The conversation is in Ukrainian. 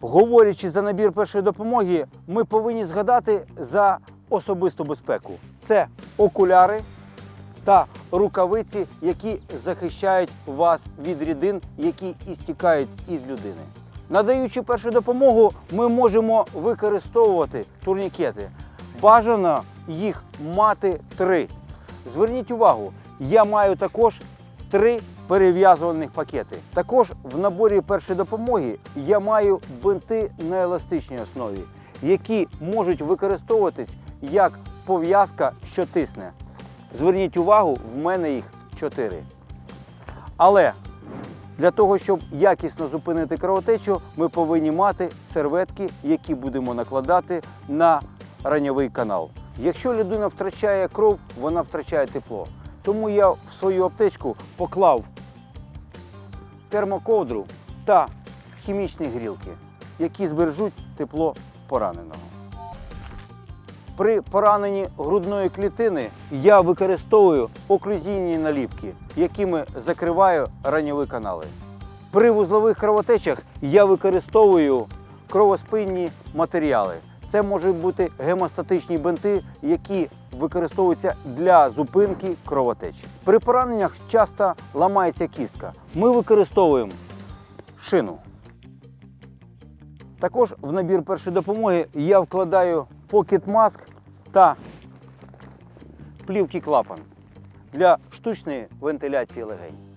Говорячи за набір першої допомоги, ми повинні згадати за особисту безпеку. Це окуляри та рукавиці, які захищають вас від рідин, які істікають із людини. Надаючи першу допомогу, ми можемо використовувати турнікети. Бажано їх мати три. Зверніть увагу, я маю також три перев'язуваних пакети. Також в наборі першої допомоги я маю бинти на еластичній основі, які можуть використовуватись як пов'язка, що тисне. Зверніть увагу, в мене їх чотири. Але для того, щоб якісно зупинити кровотечу, ми повинні мати серветки, які будемо накладати на раньовий канал. Якщо людина втрачає кров, вона втрачає тепло. Тому я в свою аптечку поклав термоковдру та хімічні грілки, які збережуть тепло пораненого. При пораненні грудної клітини я використовую оклюзійні наліпки, якими закриваю раньові канали. При вузлових кровотечах я використовую кровоспинні матеріали. Це можуть бути гемостатичні бинти, які використовуються для зупинки кровотечі. При пораненнях часто ламається кістка. Ми використовуємо шину. Також в набір першої допомоги я вкладаю покет маск та плівки клапан для штучної вентиляції легень.